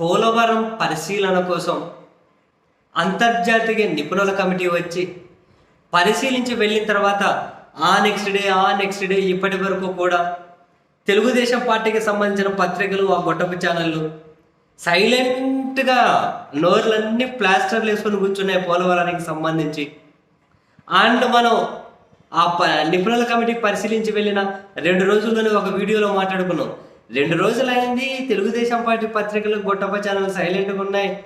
పోలవరం పరిశీలన కోసం అంతర్జాతీయ నిపుణుల కమిటీ వచ్చి పరిశీలించి వెళ్ళిన తర్వాత ఆ నెక్స్ట్ డే ఆ నెక్స్ట్ డే ఇప్పటి వరకు కూడా తెలుగుదేశం పార్టీకి సంబంధించిన పత్రికలు ఆ గొట్టపు ఛానళ్ళు సైలెంట్గా నోర్లన్నీ ప్లాస్టర్లు వేసుకొని కూర్చున్నాయి పోలవరానికి సంబంధించి. అండ్ మనం ఆ ప నిపుణుల కమిటీ పరిశీలించి వెళ్ళిన రెండు రోజుల్లోనే ఒక వీడియోలో మాట్లాడుకున్నాం. రెండు రోజులైంది తెలుగుదేశం పార్టీ పత్రికలు గొట్టప ఛానల్ సైలెంట్గా ఉన్నాయి.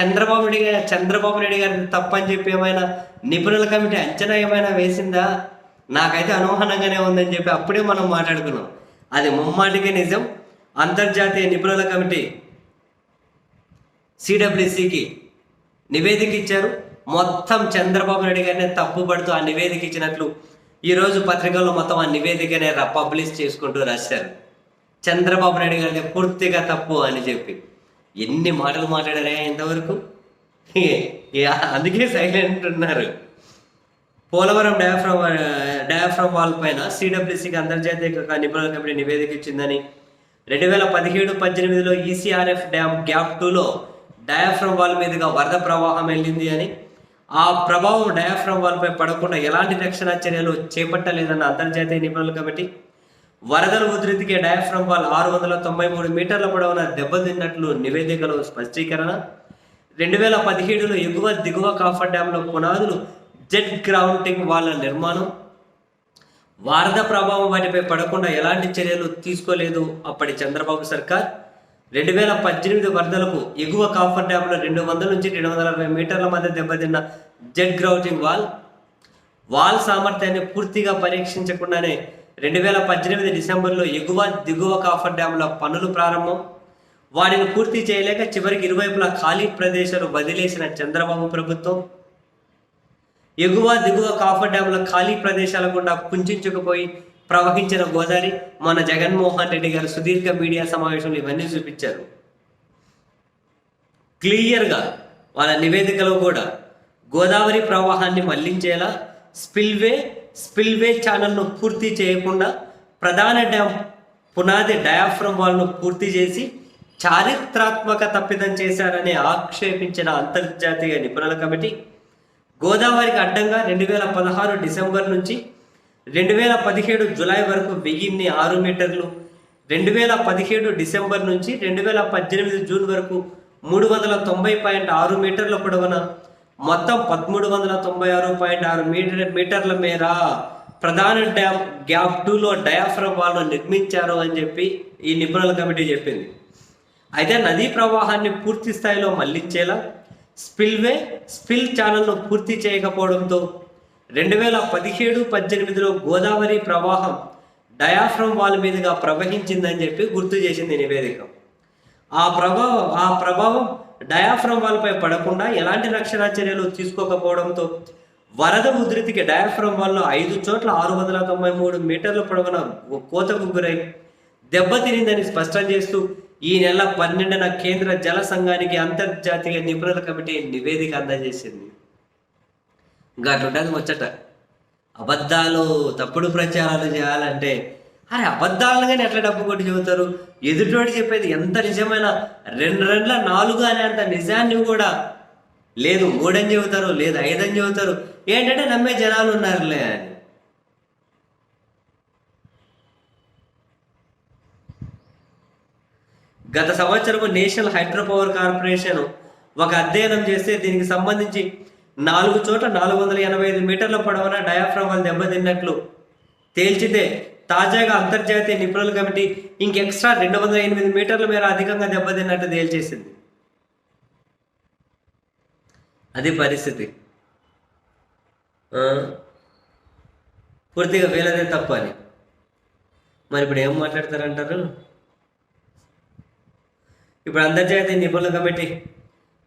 చంద్రబాబు నాయుడు గారు చంద్రబాబు నాయుడు గారి తప్పని చెప్పి ఏమైనా నిపుణుల కమిటీ అంచనా ఏమైనా వేసిందా? నాకైతే అనుమానంగానే ఉందని చెప్పి అప్పుడే మనం మాట్లాడుకున్నాం. అది ముమ్మాటికే నిజం. అంతర్జాతీయ నిపుణుల కమిటీ సిడబ్ల్యూసికి నివేదిక ఇచ్చారు. మొత్తం చంద్రబాబు నాయుడు గారిని తప్పుపడుతూ ఆ నివేదిక ఇచ్చినట్లు ఈరోజు పత్రికల్లో మొత్తం ఆ నివేదికనే ర- పబ్లిష్ చేసుకుంటూ రాశారు. చంద్రబాబు నాయుడు గారిని పూర్తిగా తప్పు అని చెప్పి. ఎన్ని మాటలు మాట్లాడారా ఇంతవరకు? అందుకే సైలెంట్ ఉన్నారు. పోలవరం డయాఫ్రమ్ డయాఫ్రమ్ వాల్ పైన సిడబ్ల్యూసికి అంతర్జాతీయ నిపుణుల కమిటీ నివేదిక ఇచ్చిందని. రెండు వేల పదిహేడు పద్దెనిమిదిలో ఈసీఆర్ఎఫ్ డ్యామ్ గ్యాప్ టూలో డయాఫ్రమ్ వాల్ మీదుగా వరద ప్రవాహం వెళ్ళింది అని. ఆ ప్రభావం డయాఫ్రమ్ వాల్పై పడకుండా ఎలాంటి రక్షణ చర్యలు చేపట్టలేదన్న అంతర్జాతీయ నిపుణుల కమిటీ వరదల ఉధృతికి డయాఫ్రమ్ వాల్ ఆరు వందల తొంభై మూడు మీటర్ల పొడవున దెబ్బతిన్నట్లు నివేదికలో స్పష్టీకరణ. రెండు వేల పదిహేడులో ఎగువ దిగువ కాఫర్ డ్యాంలో పునాదులు జెట్ గ్రౌంటింగ్ వాళ్ళ నిర్మాణం. వరద ప్రభావం వాటిపై పడకుండా ఎలాంటి చర్యలు తీసుకోలేదు అప్పటి చంద్రబాబు సర్కార్. రెండు వేల పద్దెనిమిది వరదలకు ఎగువ కాఫర్ డ్యాంలో రెండు వందల నుంచి రెండు వందల అరవై మీటర్ల మధ్య దెబ్బతిన్న జెట్ గ్రౌటింగ్ వాల్. వాల్ సామర్థ్యాన్ని పూర్తిగా పరీక్షించకుండానే రెండు వేల పద్దెనిమిది డిసెంబర్లో ఎగువ దిగువ కాఫర్ డ్యాంల పనులు ప్రారంభం. వాటిని పూర్తి చేయలేక చివరికి ఇరువైపులా ఖాళీ ప్రదేశాలు వదిలేసిన చంద్రబాబు ప్రభుత్వం. ఎగువ దిగువ కాఫర్ డ్యాంల ఖాళీ ప్రదేశాల గుండా కుంచుకుపోయి ప్రవహించిన గోదావరి మన జగన్మోహన్ రెడ్డి గారు సుదీర్ఘ మీడియా సమావేశంలో ఇవన్నీ చూపించారు. క్లియర్గా వాళ్ళ నివేదికలో కూడా గోదావరి ప్రవాహాన్ని మళ్ళించేలా స్పిల్వే స్పిల్వే ఛానల్ను పూర్తి చేయకుండా ప్రధాన డ్యామ్ పునాది డయాఫ్రమ్ వాల్ను పూర్తి చేసి చారిత్రాత్మక తప్పిదం చేశారని ఆక్షేపించిన అంతర్జాతీయ నిపుణుల కమిటీ గోదావరికి అడ్డంగా రెండు వేల పదహారు డిసెంబర్ నుంచి రెండు వేల పదిహేడు జులై వరకు వెయ్యిన్ని ఆరు మీటర్లు రెండు వేల పదిహేడు డిసెంబర్ నుంచి రెండు వేల పద్దెనిమిది జూన్ వరకు మూడు వందల తొంభై పాయింట్ ఆరు మీటర్ల పొడవున మొత్తం పదమూడు వందల తొంభై ఆరు పాయింట్ ఆరు మీటర్ మీటర్ల మేర ప్రధాన డ్యామ్ గ్యాప్ టూలో డయాఫ్రమ్ వాళ్ళు నిర్మించారు అని చెప్పి ఈ నిపుణుల కమిటీ చెప్పింది. అయితే నదీ ప్రవాహాన్ని పూర్తి స్థాయిలో మళ్ళించేలా స్పిల్వే స్పిల్ ఛానల్ను పూర్తి చేయకపోవడంతో రెండు వేల పదిహేడు పద్దెనిమిదిలో గోదావరి ప్రవాహం డయాఫ్రమ్ వాల్ మీదుగా ప్రవహించిందని చెప్పి గుర్తు చేసింది నివేదిక. ఆ ప్రభావం ఆ ప్రభావం డయాఫ్రమ్ వాల్పై పడకుండా ఎలాంటి రక్షణ చర్యలు తీసుకోకపోవడంతో వరద ఉధృతికి డయాఫ్రమ్ వాల్లో ఐదు చోట్ల ఆరు వందల తొంభై మూడు మీటర్ల పొడవున కోతకు గురై దెబ్బతినిందని స్పష్టం చేస్తూ ఈ నెల పన్నెండున కేంద్ర జల సంఘానికి అంతర్జాతీయ నిపుణుల కమిటీ నివేదిక అందజేసింది. గట్టుంటది ముచ్చట. అబద్ధాలు తప్పుడు ప్రచారాలు చేయాలంటే అరే అబద్ధాలను కానీ ఎట్లా డబ్బు కొట్టి చెబుతారు ఎదుటివాడు చెప్పేది ఎంత నిజమైన రెండు రెండ్ల నాలుగు అనే అంత నిజాన్ని కూడా లేదు మూడని చెబుతారు లేదు ఐదని చెబుతారు. ఏంటంటే నమ్మే జనాలు ఉన్నారులే అని. గత సంవత్సరం నేషనల్ హైడ్రో పవర్ కార్పొరేషన్ ఒక అధ్యయనం చేస్తే దీనికి సంబంధించి నాలుగు చోట్ల నాలుగు వందల ఎనభై ఐదు మీటర్ల పొడవున డయాఫ్రమ్ వాళ్ళు దెబ్బతిన్నట్లు తేల్చితే తాజాగా అంతర్జాతీయ నిపుణుల కమిటీ ఇంకెక్స్ట్రా రెండు వందల ఎనిమిది మీటర్ల మేర అధికంగా దెబ్బతిన్నట్టు తేల్చేసింది. అది పరిస్థితి. పూర్తిగా వీలదే తప్పు అని. మరి ఇప్పుడు ఏం మాట్లాడతారంటారు? ఇప్పుడు అంతర్జాతీయ నిపుణుల కమిటీ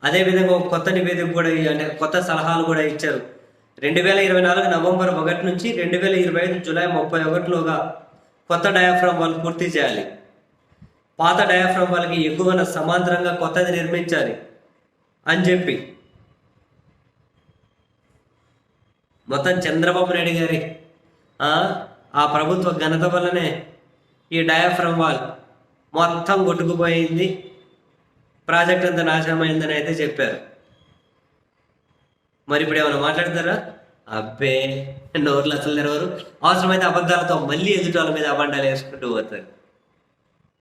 అదేవిధంగా ఒక కొత్త నివేదిక కూడా అంటే కొత్త సలహాలు కూడా ఇచ్చారు. రెండు వేల ఇరవై నాలుగు నవంబర్ ఒకటి నుంచి రెండు వేల ఇరవై ఐదు జూలై ముప్పై ఒకటిలోగా కొత్త డయాఫ్రామ్ వాళ్ళు పూర్తి చేయాలి. పాత డయాఫ్రామ్ వాళ్ళకి ఎగువన సమాంతరంగా కొత్తది నిర్మించాలి అని చెప్పి. మొత్తం చంద్రబాబు నాయుడు గారి ఆ, ప్రభుత్వ ఘనత వల్లనే ఈ డయాఫ్రమ్ వాల్ మొత్తం కొట్టుకుపోయింది. ప్రాజెక్ట్ అంతా నాశనమైందని అయితే చెప్పారు. మరి ఇప్పుడు ఏమైనా మాట్లాడతారా? అబ్బే నోర్లు అసలు తెరవరు. అవసరమైతే అబద్ధాలతో మళ్ళీ ఎదుటి వాళ్ళ మీద అబండాలు వేసుకుంటూ పోతారు.